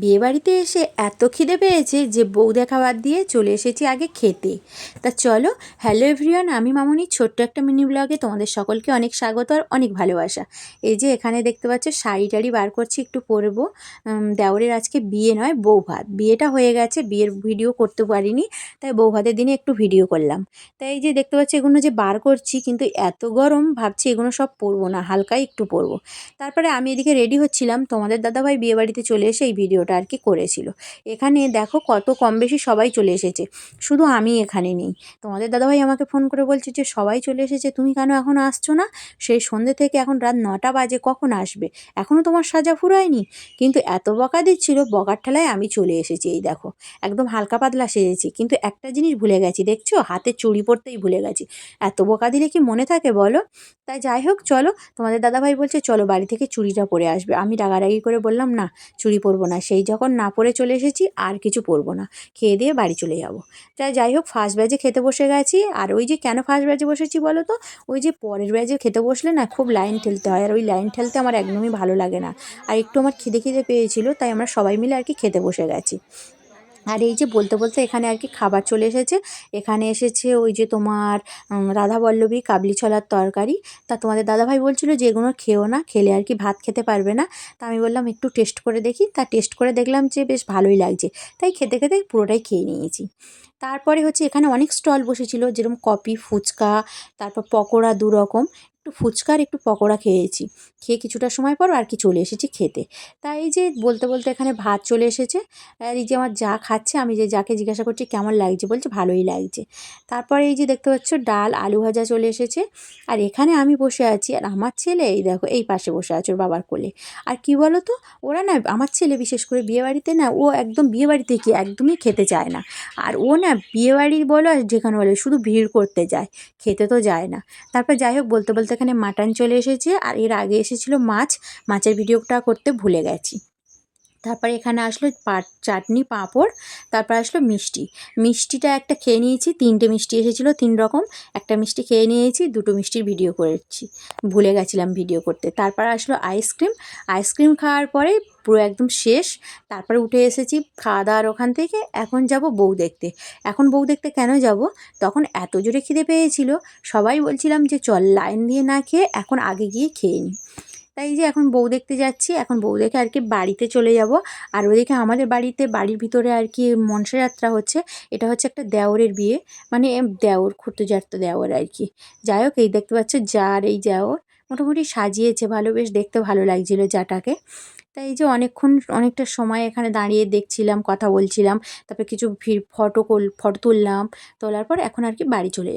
বিয়েবাড়িতে এসে এত খিদে পেয়েছে যে বউ দেখা বাদ দিয়ে চলে এসেছি আগে খেতে। তা চলো, হ্যালো এভরিওয়ান, আমি মামনি, ছোট্ট একটা মিনি ব্লগে তোমাদের সকলকে অনেক স্বাগত আর অনেক ভালোবাসা। এই যে এখানে দেখতে পাচ্ছ, শাড়ি টাড়ি বার করছি একটু পরবো। দেওরের আজকে বিয়ে নয় বউ ভাত বিয়েটা হয়ে গেছে, বিয়ের ভিডিও করতে পারিনি, তাই বউ ভাতের দিনে একটু ভিডিও করলাম। তাই এই যে দেখতে পাচ্ছি, এগুলো যে বার করছি, কিন্তু এত গরম, ভাবছি এগুলো সব পরবো না, হালকাই একটু পরবো। তারপরে আমি এদিকে রেডি হচ্ছিলাম, তোমাদের দাদাভাই বিয়েবাড়িতে চলে এসে এই ভিডিওটা আর কি করেছিল। এখানে দেখো কত কম বেশি সবাই চলে এসেছে। শুধু আমি এখানে নেই। তোমাদের দাদাভাই আমাকে ফোন করে বলছে যে, সবাই চলে এসেছে, তুমি কেন এখন আসছো না? সেই সন্ধ্যে থেকে এখন রাত নটা বাজে, কখন আসবে? এখনও তোমার সাজা ফুরায়নি? কিন্তু এত বকা দিচ্ছিল, বকার ঠেলায় আমি চলে এসেছি, এই দেখো। একদম হালকা পাতলা সেজেছি। কিন্তু একটা জিনিস ভুলে গেছি, দেখছ? হাতে চুড়ি পরতেই ভুলে গেছি। এত বকা দিলে কি মনে থাকে বলো? তাই যাই হোক, চলো। তোমাদের দাদাভাই বলছে, চলো বাড়ি থেকে চুড়িটা পরে আসবে। আমি রাগারাগি করে বললাম, না, চুড়ি পরবো না। সেই যখন না পরে চলে এসেছি, আর কিছু পরবো না। খেয়ে দিয়ে বাড়ি চলে যাব। তাই যাই হোক ফার্স্ট ব্যাচে খেতে বসে গেছি। আর ওই যে কেন ফার্স্ট ব্যাচে বসেছি বলো তো? ওই যে পরের ব্যাচে খেতে বসলে না খুব লাইন ঠেলতে হয়। আর ওই লাইন ঠেলতে আমার একদমই ভালো লাগে না। আর একটু আমার খিদে খিদে পেয়েছিল, তাই আমরা সবাই মিলে আর কি খেতে বসে গেছি। আর এই যে বলতে বলতে এখানে আর কি খাবার চলে এসেছে। এখানে এসেছে ওই যে তোমার রাধাবল্লভী কাবলি ছলার তরকারি। তা তোমাদের দাদাভাই বলছিল যে এগুলো খেও না, খেলে আর কি ভাত খেতে পারবে না। তা আমি বললাম, একটু টেস্ট করে দেখি। তা টেস্ট করে দেখলাম যে বেশ ভালোই লাগছে। তাই খেতে খেতে পুরোটাই খেয়ে নিয়েছি। তারপরে হচ্ছে এখানে অনেক স্টল বসেছিল, যেরকম কপি, ফুচকা, তারপর পকোড়া দু রকম একটু ফুচকা আর একটু পকোড়া খেয়েছি। খেয়ে কিছুটা সময় পর আর কি চলে এসেছি খেতে। তাই এই যে বলতে বলতে এখানে ভাত চলে এসেছে। আর এই যে আমার যা খাচ্ছে, আমি যে যাকে জিজ্ঞাসা করছি, কেমন লাগছে? বলছে, ভালোই লাগছে। তারপরে এই যে দেখতে পাচ্ছ, ডাল, আলু ভাজা চলে এসেছে। আর এখানে আমি বসে আছি, আর আমার ছেলে, এই দেখো, এই পাশে বসে আছে ওর বাবার কোলে। আর কি বলো তো ওরা না, আমার ছেলে বিশেষ করে বিয়েবাড়িতে না, ও একদম বিয়েবাড়িতে কি একদমই খেতে চায় না। আর ও না বিয়েবাড়ি বলো, আর যেখানে বলো, শুধু ভিড় করতে যায়, খেতে তো যায় না। তারপর যাই হোক, বলতে বলতে এখানে মাটন চলে এসেছে আর এর আগে এসেছিল মাছ। মাছের ভিডিওটা করতে ভুলে গেছি। তারপরে এখানে আসলো পাট, চাটনি, পাঁপড়, তারপর আসলো মিষ্টি। মিষ্টিটা একটা খেয়ে নিয়েছি, তিনটে মিষ্টি এসেছিল তিন রকম। একটা মিষ্টি খেয়ে নিয়েছি, দুটো মিষ্টির ভিডিও করেছি। ভুলে গেছিলাম ভিডিও করতে। তারপর আসলো আইসক্রিম। আইসক্রিম খাওয়ার পরে পুরো একদম শেষ। তারপরে উঠে এসেছি খাওয়া দাওয়ার ওখান থেকে। এখন যাব বউ দেখতে। এখন বউ দেখতে কেন যাব? তখন এত জোরে খিদে পেয়েছিল। সবাই বলছিলাম যে চল লাইন দিয়ে না খেয়ে এখন আগে গিয়ে খেয়ে নিই তাই যে এখন বউ দেখতে যাচ্ছি, এখন বউ দেখে আর কি বাড়িতে চলে যাব। আর ওদিকে আমাদের বাড়িতে, বাড়ির ভিতরে আর কি মনসাযাত্রা হচ্ছে, এটা হচ্ছে একটা দেওরের বিয়ে। মানে দেওর খুঁড়তুজাত দেওর আর কি। যাই হোক, এই দেখতে পাচ্ছ যার এই দেওর। মোটামুটি সাজিয়েছে, ভালো, বেশ দেখতে ভালো লাগছিল যাটাকে। তাই এই যে অনেকক্ষণ, অনেকটা সময় এখানে দাঁড়িয়ে দেখছিলাম, কথা বলছিলাম। তারপরে কিছু ফটো ফটো তুললাম, তোলার পর এখন আর কি বাড়ি চলে